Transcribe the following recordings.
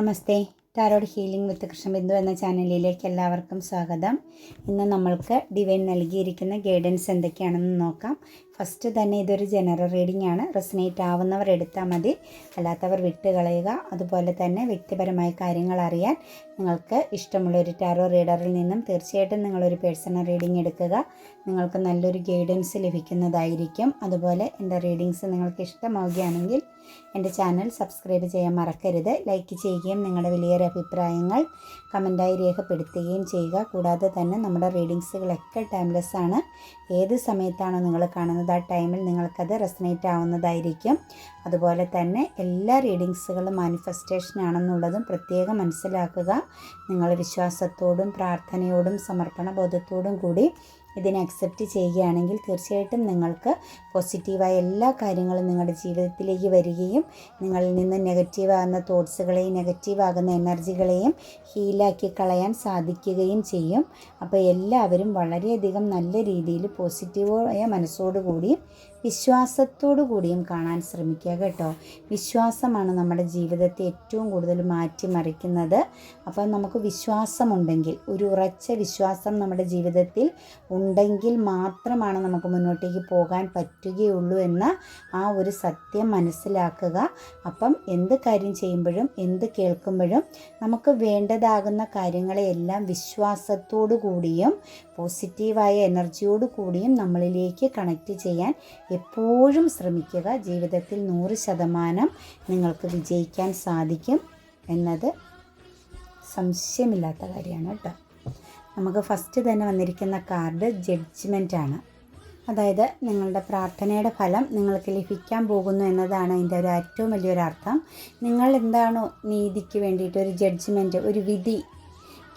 Namaste. Tarot healing with Krishnabindu എന്ന ചാനലിലേക്ക് എല്ലാവർക്കും സ്വാഗതം. ഇന്ന് നമ്മൾക്ക് ഡിവൈൻ നൽകിയിരിക്കുന്ന ഗൈഡൻസ് എന്തൊക്കെയാണെന്ന് നോക്കാം. ഫസ്റ്റ് തന്നെ ഇതൊരു ജനറൽ റീഡിംഗ് ആണ്. റെസിനേറ്റ് ആവുന്നവർ എടുത്താൽ മതി. അല്ലാത്തവർ വിട്ടുകളയുക. അതുപോലെ തന്നെ വ്യക്തിപരമായ കാര്യങ്ങൾ അറിയാൻ നിങ്ങൾക്ക് ഇഷ്ടമുള്ള ഒരു ടാരോ റീഡറിൽ നിന്നും തീർച്ചയായിട്ടും നിങ്ങളൊരു പേഴ്സണൽ റീഡിംഗ് എടുക്കുക. നിങ്ങൾക്ക് നല്ലൊരു ഗൈഡൻസ് ലഭിക്കുന്നതായിരിക്കും. അതുപോലെ എന്റെ റീഡിങ്സ് നിങ്ങൾക്ക് ഇഷ്ടമാവുകയാണെങ്കിൽ എന്റെ ചാനൽ സബ്സ്ക്രൈബ് ചെയ്യാൻ മറക്കരുത്. ലൈക്ക് ചെയ്യുകയും നിങ്ങളുടെ വലിയൊരു അഭിപ്രായങ്ങൾ കമന്റായി രേഖപ്പെടുത്തുകയും ചെയ്യുക. കൂടാതെ തന്നെ നമ്മുടെ റീഡിങ്സുകളൊക്കെ ടൈംലെസ് ആണ്. ഏത് സമയത്താണോ നിങ്ങൾ കാണുന്നത് ആ ടൈമിൽ നിങ്ങൾക്കത് റെസനേറ്റ് ആവുന്നതായിരിക്കും. അതുപോലെ തന്നെ എല്ലാ റീഡിങ്സുകളും മാനിഫെസ്റ്റേഷൻ ആണെന്നുള്ളതും പ്രത്യേകം മനസ്സിലാക്കുക. നിങ്ങൾ വിശ്വാസത്തോടും പ്രാർത്ഥനയോടും സമർപ്പണ ബോധത്തോടും കൂടി ഇതിനെ അക്സെപ്റ്റ് ചെയ്യുകയാണെങ്കിൽ തീർച്ചയായിട്ടും നിങ്ങൾക്ക് പോസിറ്റീവായ എല്ലാ കാര്യങ്ങളും നിങ്ങളുടെ ജീവിതത്തിലേക്ക് വരികയും നിങ്ങളിൽ നിന്ന് നെഗറ്റീവ് ആകുന്ന തോട്ട്സുകളെയും നെഗറ്റീവ് ആകുന്ന എനർജികളെയും ഹീലാക്കി കളയാൻ സാധിക്കുകയും ചെയ്യും. അപ്പോൾ എല്ലാവരും വളരെയധികം നല്ല രീതിയിൽ പോസിറ്റീവായ മനസ്സോടുകൂടി വിശ്വാസത്തോടു കൂടിയും കാണാൻ ശ്രമിക്കുക കേട്ടോ. വിശ്വാസമാണ് നമ്മുടെ ജീവിതത്തെ ഏറ്റവും കൂടുതൽ മാറ്റിമറിക്കുന്നത്. അപ്പോൾ നമുക്ക് വിശ്വാസമുണ്ടെങ്കിൽ ഒരു ഉറച്ച വിശ്വാസം നമ്മുടെ ജീവിതത്തിൽ ഉണ്ടെങ്കിൽ മാത്രമാണ് നമുക്ക് മുന്നോട്ടേക്ക് പോകാൻ പറ്റുകയുള്ളൂ എന്ന ആ ഒരു സത്യം മനസ്സിലാക്കുക. അപ്പം എന്ത് കാര്യം ചെയ്യുമ്പോഴും എന്ത് കേൾക്കുമ്പോഴും നമുക്ക് വേണ്ടതാകുന്ന കാര്യങ്ങളെയെല്ലാം വിശ്വാസത്തോടു കൂടിയും പോസിറ്റീവായ എനർജിയോടു കൂടിയും നമ്മളിലേക്ക് കണക്റ്റ് ചെയ്യാൻ എപ്പോഴും ശ്രമിക്കുക. ജീവിതത്തിൽ നൂറ് ശതമാനം നിങ്ങൾക്ക് വിജയിക്കാൻ സാധിക്കും എന്നത് സംശയമില്ലാത്ത കാര്യമാണ് കേട്ടോ. നമുക്ക് ഫസ്റ്റ് തന്നെ വന്നിരിക്കുന്ന കാർഡ് ജഡ്ജ്മെന്റ് ആണ്. അതായത് നിങ്ങളുടെ പ്രാർത്ഥനയുടെ ഫലം നിങ്ങൾക്ക് ലഭിക്കാൻ പോകുന്നു എന്നതാണ് അതിന്റെ ഒരു ഏറ്റവും വലിയൊരു അർത്ഥം നിങ്ങൾ എന്താണോ നീതിക്ക് വേണ്ടിയിട്ട് ഒരു ജഡ്ജ്മെന്റ് ഒരു വിധി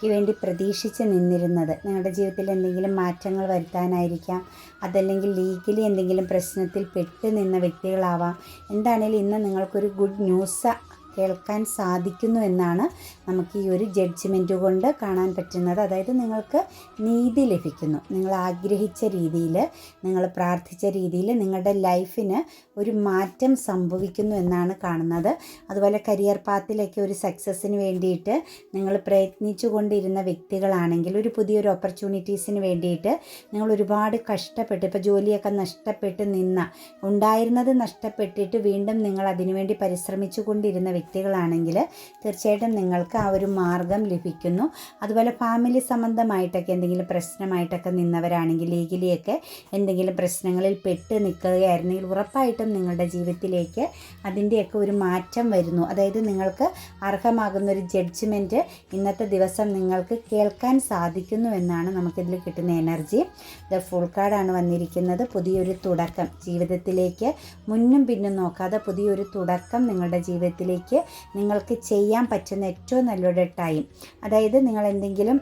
ക്ക് വേണ്ടി പ്രതീക്ഷിച്ച് നിന്നിരുന്നത്. നിങ്ങളുടെ ജീവിതത്തിൽ എന്തെങ്കിലും മാറ്റങ്ങൾ വരുത്താനായിരിക്കാം. അതല്ലെങ്കിൽ ലീഗലി എന്തെങ്കിലും പ്രശ്നത്തിൽ പെട്ട് നിന്ന വ്യക്തികളാവാം. എന്താണേലും ഇന്ന് നിങ്ങൾക്കൊരു ഗുഡ് ന്യൂസ് കേൾക്കാൻ സാധിക്കുന്നു എന്നാണ് നമുക്ക് ഈ ഒരു ജഡ്ജ്മെന്റ് കൊണ്ട് കാണാൻ പറ്റുന്നത്. അതായത് നിങ്ങൾക്ക് നീതി ലഭിക്കുന്നു. നിങ്ങൾ ആഗ്രഹിച്ച രീതിയിൽ നിങ്ങൾ പ്രാർത്ഥിച്ച രീതിയിൽ നിങ്ങളുടെ ലൈഫിന് ഒരു മാറ്റം സംഭവിക്കുന്നു എന്നാണ് കാണുന്നത്. അതുപോലെ കരിയർ പാത്തിലൊക്കെ ഒരു സക്സസ്സിന് വേണ്ടിയിട്ട് നിങ്ങൾ പ്രയത്നിച്ചു കൊണ്ടിരുന്ന വ്യക്തികളാണെങ്കിൽ ഒരു പുതിയൊരു ഓപ്പർച്യൂണിറ്റീസിന് വേണ്ടിയിട്ട് നിങ്ങൾ ഒരുപാട് കഷ്ടപ്പെട്ട് ഇപ്പോൾ ജോലിയൊക്കെ നഷ്ടപ്പെട്ട് നിന്ന ഉണ്ടായിരുന്നത് നഷ്ടപ്പെട്ടിട്ട് വീണ്ടും നിങ്ങൾ അതിനുവേണ്ടി പരിശ്രമിച്ചു കൊണ്ടിരുന്ന വ്യക്തികളാണെങ്കിൽ തീർച്ചയായിട്ടും നിങ്ങൾക്ക് ആ ഒരു മാർഗം ലഭിക്കുന്നു. അതുപോലെ ഫാമിലി സംബന്ധമായിട്ടൊക്കെ എന്തെങ്കിലും പ്രശ്നമായിട്ടൊക്കെ നിന്നവരാണെങ്കിൽ ലീഗലിയൊക്കെ എന്തെങ്കിലും പ്രശ്നങ്ങളിൽ പെട്ട് നിൽക്കുകയായിരുന്നെങ്കിൽ ഉറപ്പായിട്ടും നിങ്ങളുടെ ജീവിതത്തിലേക്ക് അതിന്റെയൊക്കെ ഒരു മാറ്റം വരുന്നു. അതായത് നിങ്ങൾക്ക് അർഹമാകുന്ന ഒരു ജഡ്ജ്മെന്റ് ഇന്നത്തെ ദിവസം നിങ്ങൾക്ക് കേൾക്കാൻ സാധിക്കുന്നു എന്നാണ് നമുക്കിതിൽ കിട്ടുന്ന എനർജി ഇത് ഫുൾ കാർഡാണ് വന്നിരിക്കുന്നത്. പുതിയൊരു തുടക്കം. ജീവിതത്തിലേക്ക് മുന്നും പിന്നും നോക്കാതെ പുതിയൊരു തുടക്കം നിങ്ങളുടെ ജീവിതത്തിലേക്ക് നിങ്ങൾക്ക് ചെയ്യാൻ പറ്റുന്ന ഏറ്റവും നല്ലൊരു ടൈം അതായത് നിങ്ങൾ എന്തെങ്കിലും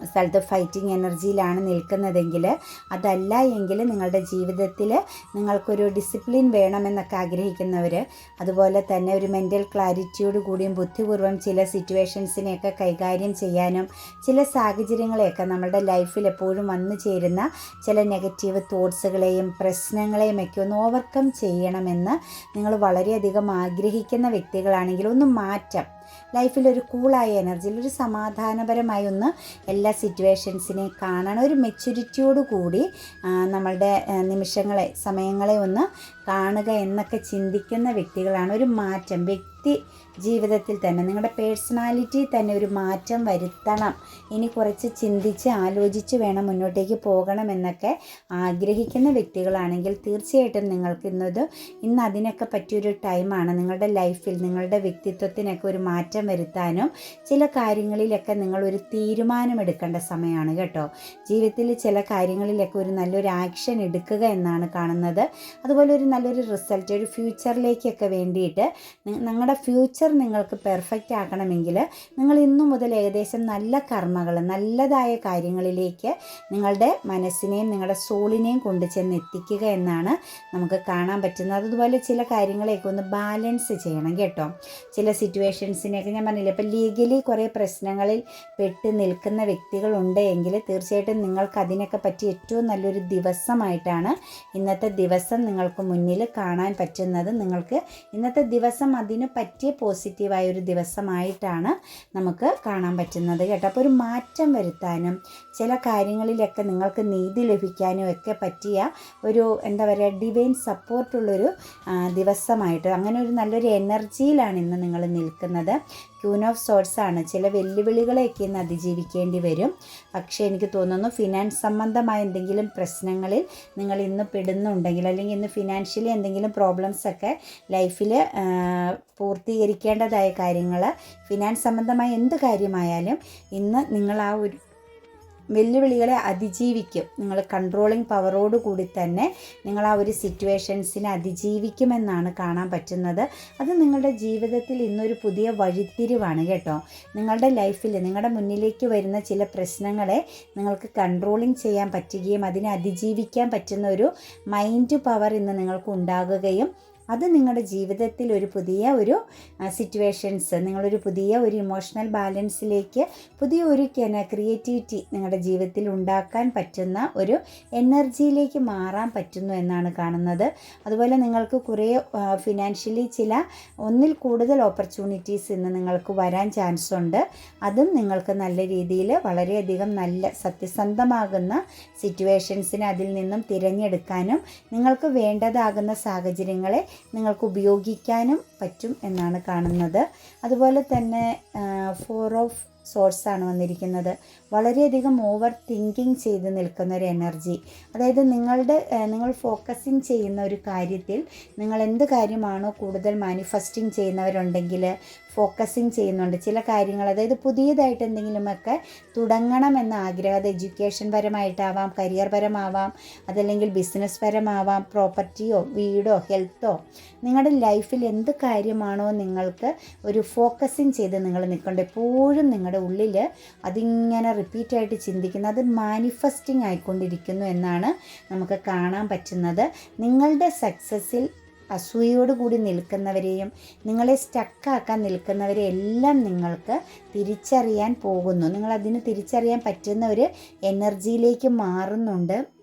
സ്ഥലത്ത് ഫൈറ്റിംഗ് എനർജിയിലാണ് നിൽക്കുന്നതെങ്കിൽ അതല്ല എങ്കിൽ നിങ്ങളുടെ ജീവിതത്തിൽ നിങ്ങൾക്കൊരു ഡിസിപ്ലിൻ വേണമെന്നൊക്കെ ആഗ്രഹിക്കുന്നവർ അതുപോലെ തന്നെ ഒരു മെന്റൽ ക്ലാരിറ്റിയോട് കൂടിയും ബുദ്ധിപൂർവം ചില സിറ്റുവേഷൻസിനെയൊക്കെ കൈകാര്യം ചെയ്യാനും ചില സാഹചര്യങ്ങളെയൊക്കെ നമ്മുടെ ലൈഫിൽ എപ്പോഴും വന്നു ചേരുന്ന ചില നെഗറ്റീവ് തോട്ട്സുകളെയും പ്രശ്നങ്ങളെയും ഒക്കെ ഒന്ന് ഓവർകം ചെയ്യണമെന്ന് നിങ്ങൾ വളരെയധികം ആഗ്രഹിക്കുന്ന വ്യക്തികളാണെങ്കിൽ ഒന്ന് മാറ്റം. ലൈഫിലൊരു കൂളായ എനർജിയിൽ ഒരു സമാധാനപരമായി ഒന്ന് എല്ലാ സിറ്റുവേഷൻസിനെയും കാണണം ഒരു മെച്യൂരിറ്റിയോട് കൂടി നമ്മളുടെ നിമിഷങ്ങളെ സമയങ്ങളെ ഒന്ന് കാണുക എന്നൊക്കെ ചിന്തിക്കുന്ന വ്യക്തികളാണ് ഒരു മാറ്റം. വ്യക്തി ജീവിതത്തിൽ തന്നെ നിങ്ങളുടെ പേഴ്സണാലിറ്റി തന്നെ ഒരു മാറ്റം വരുത്തണം. ഇനി കുറച്ച് ചിന്തിച്ച് ആലോചിച്ച് വേണം മുന്നോട്ടേക്ക് പോകണം എന്നൊക്കെ ആഗ്രഹിക്കുന്ന വ്യക്തികളാണെങ്കിൽ തീർച്ചയായിട്ടും നിങ്ങൾക്ക് ഇന്നത് ഇന്ന് അതിനൊക്കെ പറ്റിയൊരു ടൈമാണ്. നിങ്ങളുടെ ലൈഫിൽ നിങ്ങളുടെ വ്യക്തിത്വത്തിനൊക്കെ ഒരു മാറ്റം വരുത്താനും ചില കാര്യങ്ങളിലൊക്കെ നിങ്ങളൊരു തീരുമാനമെടുക്കേണ്ട സമയമാണ് കേട്ടോ. ജീവിതത്തിൽ ചില കാര്യങ്ങളിലൊക്കെ ഒരു നല്ലൊരു ആക്ഷൻ എടുക്കുക എന്നാണ് കാണുന്നത്. അതുപോലെ ഒരു നല്ലൊരു റിസൾട്ട് ഒരു ഫ്യൂച്ചറിലേക്കൊക്കെ വേണ്ടിയിട്ട് നിങ്ങളുടെ ഫ്യൂച്ചർ നിങ്ങൾക്ക് പെർഫെക്റ്റ് ആക്കണമെങ്കിൽ നിങ്ങൾ ഇന്നു മുതൽ ഏകദേശം നല്ല കർമ്മകൾ നല്ലതായ കാര്യങ്ങളിലേക്ക് നിങ്ങളുടെ മനസ്സിനെയും നിങ്ങളുടെ സോളിനെയും കൊണ്ടു ചെന്ന് എത്തിക്കുക എന്നാണ് നമുക്ക് കാണാൻ പറ്റുന്നത്. അതുപോലെ ചില കാര്യങ്ങളെയൊക്കെ ഒന്ന് ബാലൻസ് ചെയ്യണം കേട്ടോ. ചില സിറ്റുവേഷൻസിനെയൊക്കെ ഞാൻ പറഞ്ഞില്ല ഇപ്പം ലീഗലി കുറേ പ്രശ്നങ്ങളിൽ പെട്ട് നിൽക്കുന്ന വ്യക്തികളുണ്ട് എങ്കിൽ തീർച്ചയായിട്ടും നിങ്ങൾക്ക് അതിനൊക്കെ പറ്റി ഏറ്റവും നല്ലൊരു ദിവസമായിട്ടാണ് ഇന്നത്തെ ദിവസം നിങ്ങൾക്ക് മുന്നിൽ മുന്നിൽ കാണാൻ പറ്റുന്നത് നിങ്ങൾക്ക് ഇന്നത്തെ ദിവസം അതിന് പറ്റിയ പോസിറ്റീവായ ഒരു ദിവസമായിട്ടാണ് നമുക്ക് കാണാൻ പറ്റുന്നത് കേട്ടോ. അപ്പോൾ ഒരു മാറ്റം വരുത്താനും ചില കാര്യങ്ങളിലൊക്കെ നിങ്ങൾക്ക് നീതി ലഭിക്കാനും ഒക്കെ പറ്റിയ ഒരു എന്താ പറയുക ഡിവൈൻ സപ്പോർട്ടുള്ളൊരു ദിവസമായിട്ട്. അങ്ങനെ ഒരു നല്ലൊരു എനർജിയിലാണ് ഇന്ന് നിങ്ങൾ നിൽക്കുന്നത്. ക്യൂൻ ഓഫ് സോർട്സ് ആണ്. ചില വെല്ലുവിളികളെയൊക്കെ ഇന്ന് അതിജീവിക്കേണ്ടി വരും. പക്ഷേ എനിക്ക് തോന്നുന്നു ഫിനാൻസ് സംബന്ധമായ എന്തെങ്കിലും പ്രശ്നങ്ങളിൽ നിങ്ങൾ ഇന്ന് പെടുന്നുണ്ടെങ്കിൽ അല്ലെങ്കിൽ ഇന്ന് ഫിനാൻഷ്യലി എന്തെങ്കിലും പ്രോബ്ലംസ് ഒക്കെ ലൈഫിൽ പൂർത്തീകരിക്കേണ്ടതായ കാര്യങ്ങൾ ഫിനാൻസ് സംബന്ധമായ എന്ത് കാര്യമായാലും ഇന്ന് നിങ്ങൾ ആ ഒരു വെല്ലുവിളികളെ അതിജീവിക്കും. നിങ്ങൾ കൺട്രോളിങ് പവറോട് കൂടി തന്നെ നിങ്ങൾ ആ ഒരു സിറ്റുവേഷൻസിനെ അതിജീവിക്കുമെന്നാണ് കാണാൻ പറ്റുന്നത്. അത് നിങ്ങളുടെ ജീവിതത്തിൽ ഇന്നൊരു പുതിയ വഴിത്തിരിവാണ് കേട്ടോ. നിങ്ങളുടെ ലൈഫിൽ നിങ്ങളുടെ മുന്നിലേക്ക് വരുന്ന ചില പ്രശ്നങ്ങളെ നിങ്ങൾക്ക് കൺട്രോളിങ് ചെയ്യാൻ പറ്റുകയും അതിനെ അതിജീവിക്കാൻ പറ്റുന്ന ഒരു മൈൻഡ് പവർ ഇന്ന് നിങ്ങൾക്ക് ഉണ്ടാകുകയും അത് നിങ്ങളുടെ ജീവിതത്തിൽ ഒരു പുതിയ ഒരു സിറ്റുവേഷൻസ് നിങ്ങളൊരു പുതിയ ഒരു ഇമോഷണൽ ബാലൻസിലേക്ക് പുതിയ ഒരു ക്രിയേറ്റിവിറ്റി നിങ്ങളുടെ ജീവിതത്തിൽ ഉണ്ടാക്കാൻ പറ്റുന്ന ഒരു എനർജിയിലേക്ക് മാറാൻ പറ്റുന്നു എന്നാണ് കാണുന്നത്. അതുപോലെ നിങ്ങൾക്ക് കുറേ ഫിനാൻഷ്യലി ചില ഒന്നിൽ കൂടുതൽ ഓപ്പർച്യൂണിറ്റീസ് ഇന്ന് നിങ്ങൾക്ക് വരാൻ ചാൻസ് ഉണ്ട്. അതും നിങ്ങൾക്ക് നല്ല രീതിയിൽ വളരെയധികം നല്ല സത്യസന്ധമാകുന്ന സിറ്റുവേഷൻസിനെ അതിൽ നിന്നും തിരഞ്ഞെടുക്കാനും നിങ്ങൾക്ക് വേണ്ടതാകുന്ന സാഹചര്യങ്ങളെ നിങ്ങൾക്ക് ഉപയോഗിക്കാനും പറ്റും എന്നാണ് കാണുന്നത്. അതുപോലെ തന്നെ ഫോർ ഓഫ് സോഴ്സ് ആണ് വന്നിരിക്കുന്നത്. വളരെയധികം ഓവർ തിങ്കിങ് ചെയ്ത് നിൽക്കുന്ന ഒരു എനർജി അതായത് നിങ്ങളുടെ നിങ്ങൾ ഫോക്കസിങ് ചെയ്യുന്ന ഒരു കാര്യത്തിൽ നിങ്ങൾ എന്ത് കാര്യമാണോ കൂടുതൽ മാനിഫെസ്റ്റിംഗ് ചെയ്യുന്നവരുണ്ടെങ്കിൽ ഫോക്കസിങ് ചെയ്യുന്നുണ്ട്. ചില കാര്യങ്ങൾ അതായത് പുതിയതായിട്ട് എന്തെങ്കിലുമൊക്കെ തുടങ്ങണം എന്ന ആഗ്രഹം അത് എഡ്യൂക്കേഷൻ പരമായിട്ടാവാം കരിയർ പരമാവാം അതല്ലെങ്കിൽ ബിസിനസ് പരമാവാം പ്രോപ്പർട്ടിയോ വീടോ ഹെൽത്തോ നിങ്ങളുടെ ലൈഫിൽ എന്ത് കാര്യമാണോ നിങ്ങൾക്ക് ഒരു ഫോക്കസിങ് ചെയ്ത് നിങ്ങൾ നിൽക്കേണ്ടത്. എപ്പോഴും നിങ്ങളുടെ ഉള്ളിൽ അതിങ്ങനെ റിപ്പീറ്റായിട്ട് ചിന്തിക്കുന്നത് അത് മാനിഫെസ്റ്റിംഗ് ആയിക്കൊണ്ടിരിക്കുന്നു എന്നാണ് നമുക്ക് കാണാൻ പറ്റുന്നത്. നിങ്ങളുടെ സക്സസ്സിൽ അസൂയയോടുകൂടി നിൽക്കുന്നവരെയും നിങ്ങളെ സ്റ്റക്കാക്കാൻ നിൽക്കുന്നവരെ എല്ലാം നിങ്ങൾക്ക് തിരിച്ചറിയാൻ പോകുന്നു. നിങ്ങളതിന് തിരിച്ചറിയാൻ പറ്റുന്ന ഒരു എനർജിയിലേക്ക് മാറുന്നുണ്ട്.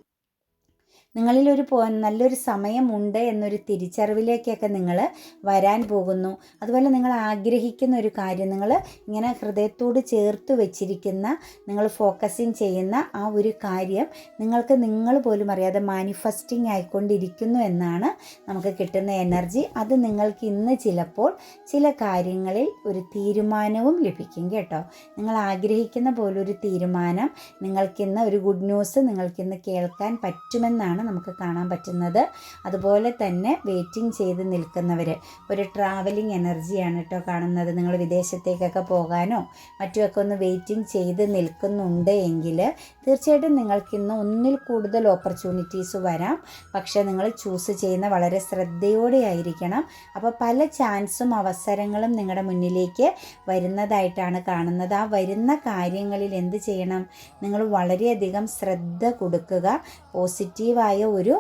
നിങ്ങളിലൊരു പോ നല്ലൊരു സമയമുണ്ട് എന്നൊരു തിരിച്ചറിവിലേക്കൊക്കെ നിങ്ങൾ വരാൻ പോകുന്നു. അതുപോലെ നിങ്ങൾ ആഗ്രഹിക്കുന്ന ഒരു കാര്യം നിങ്ങൾ ഇങ്ങനെ ഹൃദയത്തോട് ചേർത്ത് വെച്ചിരിക്കുന്ന നിങ്ങൾ ഫോക്കസിങ് ചെയ്യുന്ന ആ ഒരു കാര്യം നിങ്ങൾക്ക് നിങ്ങൾ പോലും അറിയാതെ മാനിഫെസ്റ്റിംഗ് ആയിക്കൊണ്ടിരിക്കുന്നു എന്നാണ് നമുക്ക് കിട്ടുന്ന എനർജി. അത് നിങ്ങൾക്ക് ഇന്ന് ചിലപ്പോൾ ചില കാര്യങ്ങളിൽ ഒരു തീരുമാനവും ലഭിക്കും കേട്ടോ. നിങ്ങൾ ആഗ്രഹിക്കുന്ന പോലൊരു തീരുമാനം നിങ്ങൾക്കിന്ന് ഒരു ഗുഡ് ന്യൂസ് നിങ്ങൾക്കിന്ന് കേൾക്കാൻ പറ്റുമെന്നാണ് നമുക്ക് കാണാൻ പറ്റുന്നത്. അതുപോലെ തന്നെ വെയിറ്റിംഗ് ചെയ്ത് നിൽക്കുന്നവർ ഒരു ട്രാവലിംഗ് എനർജിയാണ് കേട്ടോ കാണുന്നത്. നിങ്ങൾ വിദേശത്തേക്കൊക്കെ പോകാനോ മറ്റുമൊക്കെ ഒന്ന് വെയിറ്റിംഗ് ചെയ്ത് നിൽക്കുന്നുണ്ട് എങ്കിൽ തീർച്ചയായിട്ടും നിങ്ങൾക്കിന്ന് ഒന്നിൽ കൂടുതൽ ഓപ്പർച്യൂണിറ്റീസ് വരാം. പക്ഷേ നിങ്ങൾ ചൂസ് ചെയ്യുന്ന വളരെ ശ്രദ്ധയോടെ ആയിരിക്കണം. അപ്പോൾ പല ചാൻസും അവസരങ്ങളും നിങ്ങളുടെ മുന്നിലേക്ക് വരുന്നതായിട്ടാണ് കാണുന്നത്. ആ വരുന്ന കാര്യങ്ങളിൽ എന്ത് ചെയ്യണം? നിങ്ങൾ വളരെയധികം ശ്രദ്ധ കൊടുക്കുക. പോസിറ്റീവായ ഒരു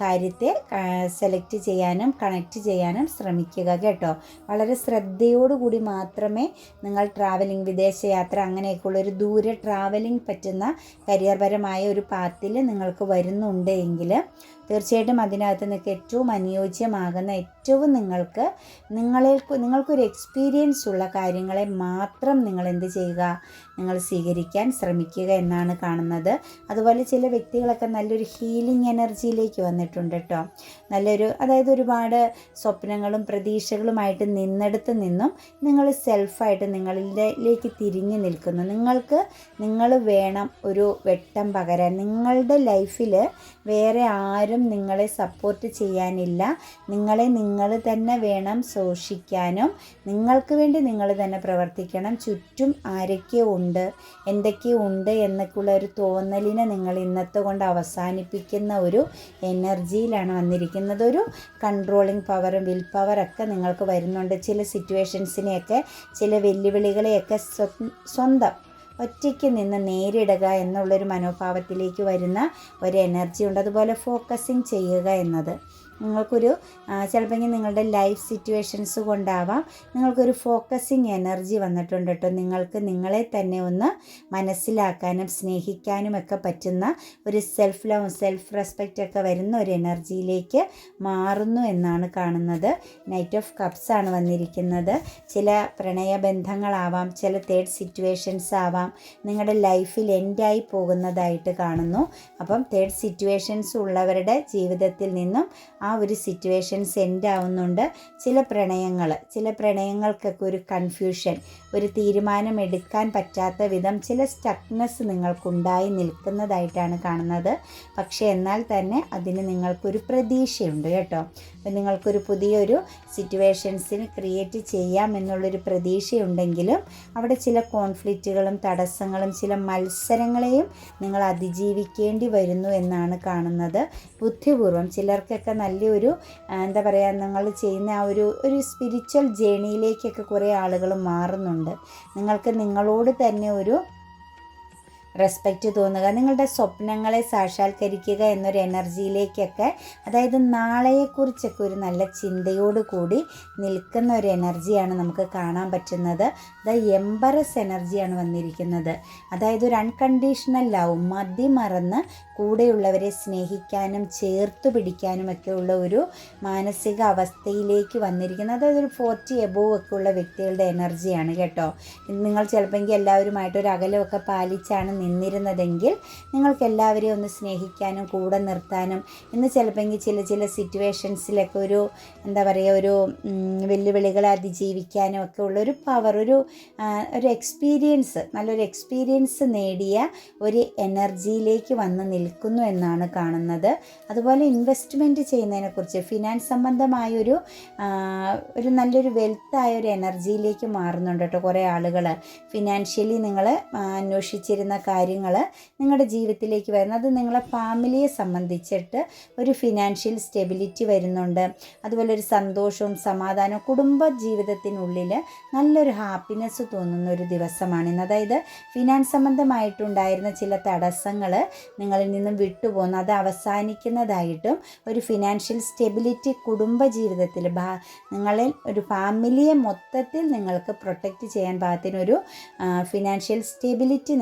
കാര്യത്തെ സെലക്ട് ചെയ്യാനും കണക്റ്റ് ചെയ്യാനും ശ്രമിക്കുക കേട്ടോ. വളരെ ശ്രദ്ധയോടുകൂടി മാത്രമേ നിങ്ങൾ ട്രാവലിംഗ് വിദേശയാത്ര അങ്ങനെയൊക്കെയുള്ള ഒരു ദൂരെ ട്രാവലിംഗ് പറ്റുന്ന കരിയർപരമായ ഒരു പാത്തിൽ നിങ്ങൾക്ക് വരുന്നുണ്ട് എങ്കിൽ തീർച്ചയായിട്ടും അതിനകത്ത് നിങ്ങൾക്ക് ഏറ്റവും അനുയോജ്യമാകുന്ന ഏറ്റവും നിങ്ങൾക്ക് നിങ്ങളെ നിങ്ങൾക്കൊരു എക്സ്പീരിയൻസ് ഉള്ള കാര്യങ്ങളെ മാത്രം നിങ്ങൾ എന്ത് ചെയ്യുക? നിങ്ങൾ സ്വീകരിക്കാൻ ശ്രമിക്കുക എന്നാണ് കാണുന്നത്. അതുപോലെ ചില വ്യക്തികളൊക്കെ നല്ലൊരു ഹീലിംഗ് എനർജിയിലേക്ക് വന്നിട്ടുണ്ട് കേട്ടോ. നല്ലൊരു അതായത് ഒരുപാട് സ്വപ്നങ്ങളും പ്രതീക്ഷകളുമായിട്ട് നിന്നെടുത്ത് നിന്നും നിങ്ങൾ സെൽഫായിട്ട് നിങ്ങളിലേക്ക് തിരിഞ്ഞു നിൽക്കുന്നു. നിങ്ങൾക്ക് നിങ്ങൾ വേണം ഒരു വെട്ടം പകരാൻ. നിങ്ങളുടെ ലൈഫിൽ വേറെ ആരും നിങ്ങളെ സപ്പോർട്ട് ചെയ്യാനില്ല. നിങ്ങളെ നിങ്ങൾ തന്നെ വേണം സൂക്ഷിക്കാനും നിങ്ങൾക്ക് വേണ്ടി നിങ്ങൾ തന്നെ പ്രവർത്തിക്കണം. ചുറ്റും ആരൊക്കെ ഉണ്ട്? എന്തൊക്കെ ഉണ്ട് എന്നൊക്കെയുള്ള ഒരു തോന്നലിനെ നിങ്ങൾ ഇന്നത്തെ കൊണ്ട് അവസാനിപ്പിക്കുന്ന ഒരു എനർജിയിലാണ് വന്നിരിക്കുന്നത്. ഒരു കൺട്രോളിങ് പവറും വിൽ പവറൊക്കെ നിങ്ങൾക്ക് വരുന്നുണ്ട്. ചില സിറ്റുവേഷൻസിനെയൊക്കെ ചില വെല്ലുവിളികളെയൊക്കെ സ്വ- സ്വന്തം ഒറ്റയ്ക്ക് നിന്ന് നേരിടുക എന്നുള്ളൊരു മനോഭാവത്തിലേക്ക് വരുന്ന ഒരു എനർജി ഉണ്ട്. അതുപോലെ ഫോക്കസിങ് ചെയ്യുക എന്നത്. നിങ്ങൾക്കൊരു ചിലപ്പോൾ നിങ്ങളുടെ ലൈഫ് സിറ്റുവേഷൻസ് കൊണ്ടാവാം. നിങ്ങൾക്കൊരു ഫോക്കസിങ് എനർജി വന്നിട്ടുണ്ട് കേട്ടോ നിങ്ങൾക്ക് നിങ്ങളെ തന്നെ ഒന്ന് മനസ്സിലാക്കാനും സ്നേഹിക്കാനും ഒക്കെ പറ്റുന്ന ഒരു സെൽഫ് ലവ് സെൽഫ് റെസ്പെക്റ്റ് ഒക്കെ വരുന്ന ഒരു എനർജിയിലേക്ക് മാറുന്നു എന്നാണ് കാണുന്നത്. നൈറ്റ് ഓഫ് കപ്സ് ആണ് വന്നിരിക്കുന്നത്. ചില പ്രണയബന്ധങ്ങളാവാം ചില തേർഡ് സിറ്റുവേഷൻസ് ആവാം. നിങ്ങളുടെ ലൈഫിൽ എൻഡായി പോകുന്നതായിട്ട് കാണുന്നു. അപ്പം തേർഡ് സിറ്റുവേഷൻസ് ഉള്ളവരുടെ ജീവിതത്തിൽ നിന്നും ഒരു സിറ്റുവേഷൻസ് എൻഡ് ആവുന്നുണ്ട്. ചില പ്രണയങ്ങൾ ചില പ്രണയങ്ങൾക്കൊക്കെ ഒരു കൺഫ്യൂഷൻ ഒരു തീരുമാനം എടുക്കാൻ പറ്റാത്ത വിധം ചില സ്റ്റക്നെസ് നിങ്ങൾക്കുണ്ടായി നിൽക്കുന്നതായിട്ടാണ് കാണുന്നത്. പക്ഷേ എന്നാൽ തന്നെ അതിന് നിങ്ങൾക്കൊരു പ്രതീക്ഷയുണ്ട് കേട്ടോ. അപ്പം നിങ്ങൾക്കൊരു പുതിയൊരു സിറ്റുവേഷൻസിന് ക്രിയേറ്റ് ചെയ്യാം എന്നുള്ളൊരു പ്രതീക്ഷയുണ്ടെങ്കിലും അവിടെ ചില കോൺഫ്ലിക്റ്റുകളും തടസ്സങ്ങളും ചില മത്സരങ്ങളെയും നിങ്ങൾ അതിജീവിക്കേണ്ടി വരുന്നു എന്നാണ് കാണുന്നത്. ബുദ്ധിപൂർവം ചിലർക്കൊക്കെ നല്ലൊരു എന്താ പറയുക നിങ്ങൾ ചെയ്യുന്ന ആ ഒരു ഒരു സ്പിരിച്വൽ ജേണിയിലേക്കൊക്കെ കുറേ ആളുകൾ മാറുന്നുണ്ട്. നിങ്ങൾക്ക് നിങ്ങളോട് തന്നെ ഒരു റെസ്പെക്റ്റ് തോന്നുക നിങ്ങളുടെ സ്വപ്നങ്ങളെ സാക്ഷാത്കരിക്കുക എന്നൊരു എനർജിയിലേക്കൊക്കെ അതായത് നാളെയെക്കുറിച്ചൊക്കെ ഒരു നല്ല ചിന്തയോട് കൂടി നിൽക്കുന്ന ഒരു എനർജിയാണ് നമുക്ക് കാണാൻ പറ്റുന്നത്. അത് എംബറസ് എനർജിയാണ് വന്നിരിക്കുന്നത്. അതായത് ഒരു അൺകണ്ടീഷണൽ ലവ് മതി മറന്ന് കൂടെയുള്ളവരെ സ്നേഹിക്കാനും ചേർത്ത് പിടിക്കാനും ഒക്കെ ഉള്ള ഒരു മാനസിക അവസ്ഥയിലേക്ക് വന്നിരിക്കുന്നത്. അതായത് ഒരു ഫോർട്ടി എബോവ് ഒക്കെ ഉള്ള വ്യക്തികളുടെ എനർജിയാണ് കേട്ടോ. നിങ്ങൾ ചിലപ്പോൾ എല്ലാവരുമായിട്ട് ഒരു അകലമൊക്കെ പാലിച്ചാണ് നിന്നിരുന്നതെങ്കിൽ നിങ്ങൾക്ക് എല്ലാവരെയും ഒന്ന് സ്നേഹിക്കാനും കൂടെ നിർത്താനും ഇന്ന് ചിലപ്പോൾ ചില ചില സിറ്റുവേഷൻസിലൊക്കെ ഒരു എന്താ പറയുക ഒരു വെല്ലുവിളികളെ അതിജീവിക്കാനും ഒക്കെ ഉള്ള ഒരു പവർ ഒരു ഒരു എക്സ്പീരിയൻസ് നല്ലൊരു എക്സ്പീരിയൻസ് നേടിയ ഒരു എനർജിയിലേക്ക് വന്ന് നിൽക്കുന്നു എന്നാണ് കാണുന്നത്. അതുപോലെ ഇൻവെസ്റ്റ്മെന്റ് ചെയ്യുന്നതിനെക്കുറിച്ച് ഫിനാൻസ് സംബന്ധമായൊരു ഒരു നല്ലൊരു വെൽത്തായ ഒരു എനർജിയിലേക്ക് മാറുന്നുണ്ട് കേട്ടോ കുറേ ആളുകൾ ഫിനാൻഷ്യലി നിങ്ങൾ അന്വേഷിച്ചിരുന്ന കാര്യങ്ങൾ നിങ്ങളുടെ ജീവിതത്തിലേക്ക് വരുന്നത്. അത് നിങ്ങളെ ഫാമിലിയെ സംബന്ധിച്ചിട്ട് ഒരു ഫിനാൻഷ്യൽ സ്റ്റെബിലിറ്റി വരുന്നുണ്ട്. അതുപോലെ ഒരു സന്തോഷവും സമാധാനവും കുടുംബ ജീവിതത്തിനുള്ളിൽ നല്ലൊരു ഹാപ്പിനെസ് തോന്നുന്ന ഒരു ദിവസമാണ് ഇന്ന്. അതായത് ഫിനാൻസ് സംബന്ധമായിട്ടുണ്ടായിരുന്ന ചില തടസ്സങ്ങൾ നിങ്ങളിൽ നിന്നും വിട്ടുപോകുന്നു. അത് അവസാനിക്കുന്നതായിട്ടും ഒരു ഫിനാൻഷ്യൽ സ്റ്റെബിലിറ്റി കുടുംബ ജീവിതത്തിൽ നിങ്ങളിൽ ഒരു ഫാമിലിയെ മൊത്തത്തിൽ നിങ്ങൾക്ക് പ്രൊട്ടക്റ്റ് ചെയ്യാൻ പാകത്തിനൊരു ഫിനാൻഷ്യൽ സ്റ്റെബിലിറ്റി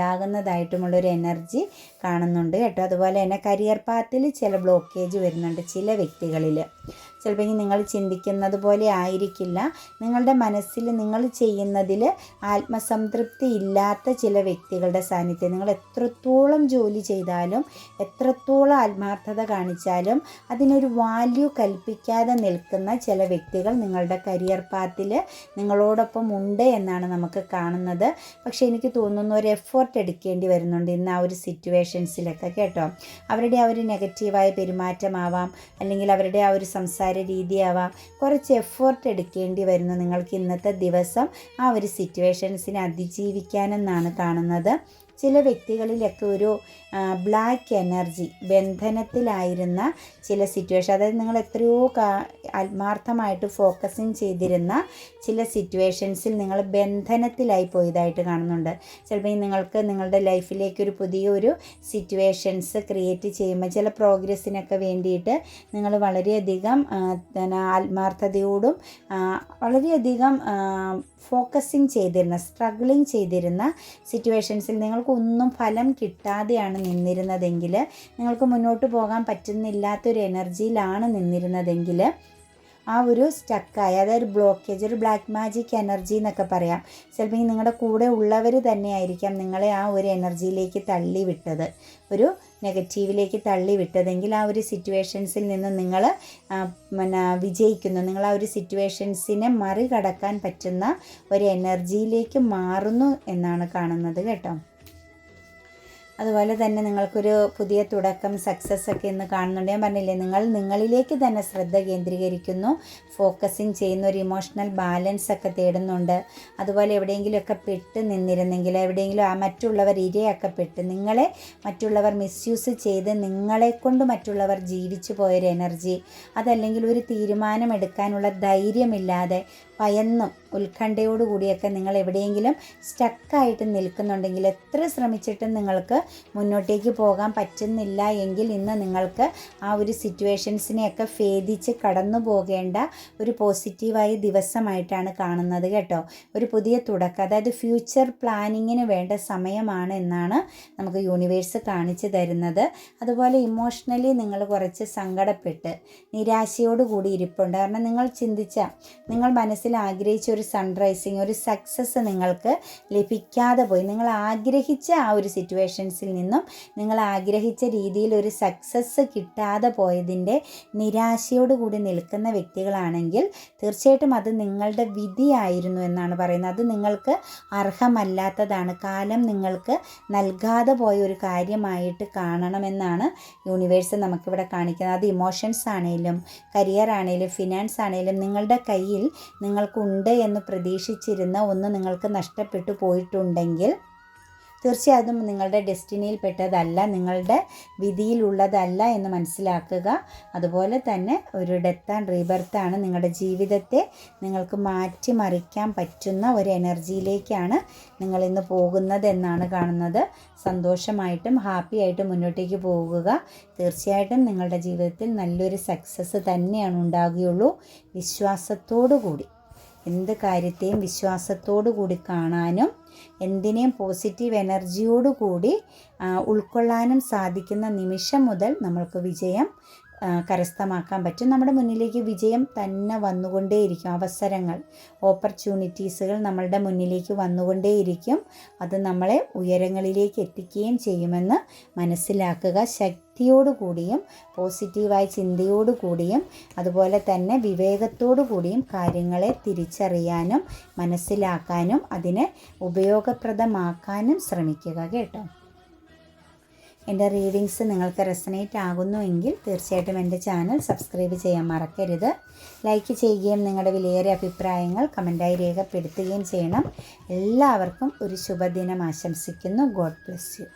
നിങ്ങൾക്കുണ്ടാകുന്നതായിട്ടുമുള്ളൊരു എനർജി കാണുന്നുണ്ട് കേട്ടോ. അതുപോലെ തന്നെ കരിയർ പാത്തിൽ ചില ബ്ലോക്കേജ് വരുന്നുണ്ട് ചില വ്യക്തികളിൽ ചിലപ്പോൾ നിങ്ങൾ ചിന്തിക്കുന്നത് പോലെ ആയിരിക്കില്ല. നിങ്ങളുടെ മനസ്സിൽ നിങ്ങൾ ചെയ്യുന്നതിൽ ആത്മസംതൃപ്തി ഇല്ലാത്ത ചില വ്യക്തികളുടെ സാന്നിധ്യം. നിങ്ങൾ എത്രത്തോളം ജോലി ചെയ്താലും എത്രത്തോളം ആത്മാർത്ഥത കാണിച്ചാലും അതിനൊരു വാല്യൂ കൽപ്പിക്കാതെ നിൽക്കുന്ന ചില വ്യക്തികൾ നിങ്ങളുടെ കരിയർ പാത്തിൽ നിങ്ങളോടൊപ്പം ഉണ്ട് എന്നാണ് നമുക്ക് കാണുന്നത്. പക്ഷേ എനിക്ക് തോന്നുന്നു ഒരു എഫേർട്ട് എടുക്കേണ്ടി വരുന്നുണ്ട് ഇന്ന് ആ ഒരു സിറ്റുവേഷൻസിലൊക്കെ കേട്ടോ. അവരുടെ ആ ഒരു നെഗറ്റീവായ പെരുമാറ്റമാവാം അല്ലെങ്കിൽ അവരുടെ ആ ഒരു സംസാര രീതിയാവാം കുറച്ച് എഫേർട്ട് എടുക്കേണ്ടി വരുന്നു നിങ്ങൾക്ക് ഇന്നത്തെ ദിവസം. ആ ഒരു സിറ്റുവേഷൻസിനെ അതിജീവിക്കാനെന്നാണ് കാണുന്നത്. ചില വ്യക്തികളിലൊക്കെ ഒരു ബ്ലാക്ക് എനർജി ബന്ധനത്തിലായിരുന്ന ചില സിറ്റുവേഷൻ അതായത് നിങ്ങൾ എത്രയോ ആത്മാർത്ഥമായിട്ട് ഫോക്കസിങ് ചെയ്തിരുന്ന ചില സിറ്റുവേഷൻസിൽ നിങ്ങൾ ബന്ധനത്തിലായി പോയതായിട്ട് കാണുന്നുണ്ട്. ചിലപ്പോൾ നിങ്ങൾക്ക് നിങ്ങളുടെ ലൈഫിലേക്ക് ഒരു പുതിയൊരു സിറ്റുവേഷൻസ് ക്രിയേറ്റ് ചെയ്യുമ്പോൾ ചില പ്രോഗ്രസ്സിനൊക്കെ വേണ്ടിയിട്ട് നിങ്ങൾ വളരെയധികം ആത്മാർത്ഥതയോടും വളരെയധികം ഫോക്കസിങ് ചെയ്തിരുന്ന സ്ട്രഗിളിങ് ചെയ്തിരുന്ന സിറ്റുവേഷൻസിൽ നിങ്ങൾക്കൊന്നും ഫലം കിട്ടാതെയാണ് നിന്നിരുന്നതെങ്കിൽ നിങ്ങൾക്ക് മുന്നോട്ട് പോകാൻ പറ്റുന്നില്ലാത്തൊരു എനർജിയിലാണ് നിന്നിരുന്നതെങ്കിൽ ആ ഒരു സ്റ്റക്കായ അതായത് ബ്ലോക്കേജ് ഒരു ബ്ലാക്ക് മാജിക് എനർജി എന്നൊക്കെ പറയാം. ചിലപ്പോൾ നിങ്ങളുടെ കൂടെ ഉള്ളവർ തന്നെയായിരിക്കാം നിങ്ങളെ ആ ഒരു എനർജിയിലേക്ക് തള്ളി വിട്ടത് ഒരു നെഗറ്റീവിലേക്ക് തള്ളി വിട്ടതെങ്കിൽ ആ ഒരു സിറ്റുവേഷൻസിൽ നിന്ന് നിങ്ങൾ പിന്നെ വിജയിക്കുന്നു. നിങ്ങൾ ആ ഒരു സിറ്റുവേഷൻസിനെ മറികടക്കാൻ പറ്റുന്ന ഒരു എനർജിയിലേക്ക് മാറുന്നു എന്നാണ് കാണുന്നത് കേട്ടോ. അതുപോലെ തന്നെ നിങ്ങൾക്കൊരു പുതിയ തുടക്കം സക്സസ് ഒക്കെ ഇന്ന് കാണുന്നുണ്ട്. ഞാൻ പറഞ്ഞില്ലേ നിങ്ങൾ നിങ്ങളിലേക്ക് തന്നെ ശ്രദ്ധ കേന്ദ്രീകരിക്കുന്നു. ഫോക്കസിങ് ചെയ്യുന്ന ഒരു ഇമോഷണൽ ബാലൻസ് ഒക്കെ തേടുന്നുണ്ട്. അതുപോലെ എവിടെയെങ്കിലുമൊക്കെ പെട്ട് നിന്നിരുന്നെങ്കിൽ എവിടെയെങ്കിലും ആ മറ്റുള്ളവർ ഇരയാക്കപ്പെട്ട് നിങ്ങളെ മറ്റുള്ളവർ മിസ്യൂസ് ചെയ്ത് നിങ്ങളെ കൊണ്ട് മറ്റുള്ളവർ ജീവിച്ചു പോയൊരു എനർജി അതല്ലെങ്കിൽ ഒരു തീരുമാനമെടുക്കാനുള്ള ധൈര്യമില്ലാതെ ഭയന്നും ഉത്കണ്ഠയോടുകൂടിയൊക്കെ നിങ്ങൾ എവിടെയെങ്കിലും സ്റ്റക്കായിട്ട് നിൽക്കുന്നുണ്ടെങ്കിൽ എത്ര ശ്രമിച്ചിട്ടും നിങ്ങൾക്ക് മുന്നോട്ടേക്ക് പോകാൻ പറ്റുന്നില്ല എങ്കിൽ ഇന്ന് നിങ്ങൾക്ക് ആ ഒരു സിറ്റുവേഷൻസിനെയൊക്കെ ഭേദിച്ച് കടന്നു പോകേണ്ട ഒരു പോസിറ്റീവായ ദിവസമായിട്ടാണ് കാണുന്നത് കേട്ടോ. ഒരു പുതിയ തുടക്കം അതായത് ഫ്യൂച്ചർ പ്ലാനിങ്ങിന് വേണ്ട സമയമാണ് എന്നാണ് നമുക്ക് യൂണിവേഴ്സ് കാണിച്ചു തരുന്നത്. അതുപോലെ ഇമോഷണലി നിങ്ങൾ കുറച്ച് സങ്കടപ്പെട്ട് നിരാശയോടുകൂടി ഇരിപ്പുണ്ട്. കാരണം നിങ്ങൾ ചിന്തിച്ച നിങ്ങൾ മനസ്സിൽ ആഗ്രഹിച്ച ഒരു സൺറൈസിങ് ഒരു സക്സസ് നിങ്ങൾക്ക് ലഭിക്കാതെ പോയി. നിങ്ങൾ ആഗ്രഹിച്ച ആ ഒരു സിറ്റുവേഷൻസിൽ നിന്നും നിങ്ങൾ ആഗ്രഹിച്ച രീതിയിൽ ഒരു സക്സസ് കിട്ടാതെ പോയതിന്റെ നിരാശയോട് കൂടി നിൽക്കുന്ന വ്യക്തികളാണെങ്കിൽ തീർച്ചയായിട്ടും അത് നിങ്ങളുടെ വിധിയായിരുന്നു എന്നാണ് പറയുന്നത്. അത് നിങ്ങൾക്ക് അർഹമല്ലാത്തതാണ്. കാലം നിങ്ങൾക്ക് നൽകാതെ പോയ ഒരു കാര്യമായിട്ട് കാണണമെന്നാണ് യൂണിവേഴ്സ് നമുക്കിവിടെ കാണിക്കുന്നത്. അത് ഇമോഷൻസ് ആണെങ്കിലും കരിയർ ആണെങ്കിലും ഫിനാൻസ് ആണെങ്കിലും നിങ്ങളുടെ കയ്യിൽ നിങ്ങൾക്കുണ്ട് എന്ന് പ്രതീക്ഷിച്ചിരുന്ന ഒന്ന് നിങ്ങൾക്ക് നഷ്ടപ്പെട്ടു പോയിട്ടുണ്ടെങ്കിൽ തീർച്ചയായും നിങ്ങളുടെ ഡെസ്റ്റിനിയിൽ പെട്ടതല്ല നിങ്ങളുടെ വിധിയിലുള്ളതല്ല എന്ന് മനസ്സിലാക്കുക. അതുപോലെ തന്നെ ഒരു ഡെത്ത് ആൻഡ് റീബർത്താണ് നിങ്ങളുടെ ജീവിതത്തെ നിങ്ങൾക്ക് മാറ്റിമറിക്കാൻ പറ്റുന്ന ഒരു എനർജിയിലേക്കാണ് നിങ്ങൾ ഇന്ന് പോകുന്നത് എന്നാണ് കാണുന്നത്. സന്തോഷമായിട്ടും ഹാപ്പി ആയിട്ടും മുന്നോട്ടേക്ക് പോകുക. തീർച്ചയായിട്ടും നിങ്ങളുടെ ജീവിതത്തിൽ നല്ലൊരു സക്സസ് തന്നെയാണ് ഉണ്ടാകുകയുള്ളൂ വിശ്വാസത്തോടു കൂടി എന്ത് കാര്യത്തെയും വിശ്വാസത്തോടു കൂടി കാണാനും എന്തിനേയും പോസിറ്റീവ് എനർജിയോടു കൂടി ഉൾക്കൊള്ളാനും സാധിക്കുന്ന നിമിഷം മുതൽ നമ്മൾക്ക് വിജയം കരസ്ഥമാക്കാൻ പറ്റും. നമ്മുടെ മുന്നിലേക്ക് വിജയം തന്നെ വന്നുകൊണ്ടേയിരിക്കും. അവസരങ്ങൾ ഓപ്പർച്യൂണിറ്റീസുകൾ നമ്മളുടെ മുന്നിലേക്ക് വന്നുകൊണ്ടേയിരിക്കും. അത് നമ്മളെ ഉയരങ്ങളിലേക്ക് എത്തിക്കുകയും ചെയ്യുമെന്ന് മനസ്സിലാക്കുക. ശക്തിയോടു കൂടിയും പോസിറ്റീവായ ചിന്തയോടു കൂടിയും അതുപോലെ തന്നെ വിവേകത്തോടു കൂടിയും കാര്യങ്ങളെ തിരിച്ചറിയാനും മനസ്സിലാക്കാനും അതിനെ ഉപയോഗപ്രദമാക്കാനും ശ്രമിക്കുക കേട്ടോ. എന്റെ റീഡിങ്സ് നിങ്ങൾക്ക് റെസനേറ്റ് ആകുന്നുവെങ്കിൽ തീർച്ചയായിട്ടും എന്റെ ചാനൽ സബ്സ്ക്രൈബ് ചെയ്യാൻ മറക്കരുത്. ലൈക്ക് ചെയ്യുകയും നിങ്ങളുടെ വിലയേറിയ അഭിപ്രായങ്ങൾ കമന്റായി രേഖപ്പെടുത്തുകയും ചെയ്യണം. എല്ലാവർക്കും ഒരു ശുഭദിനം ആശംസിക്കുന്നു. God bless you.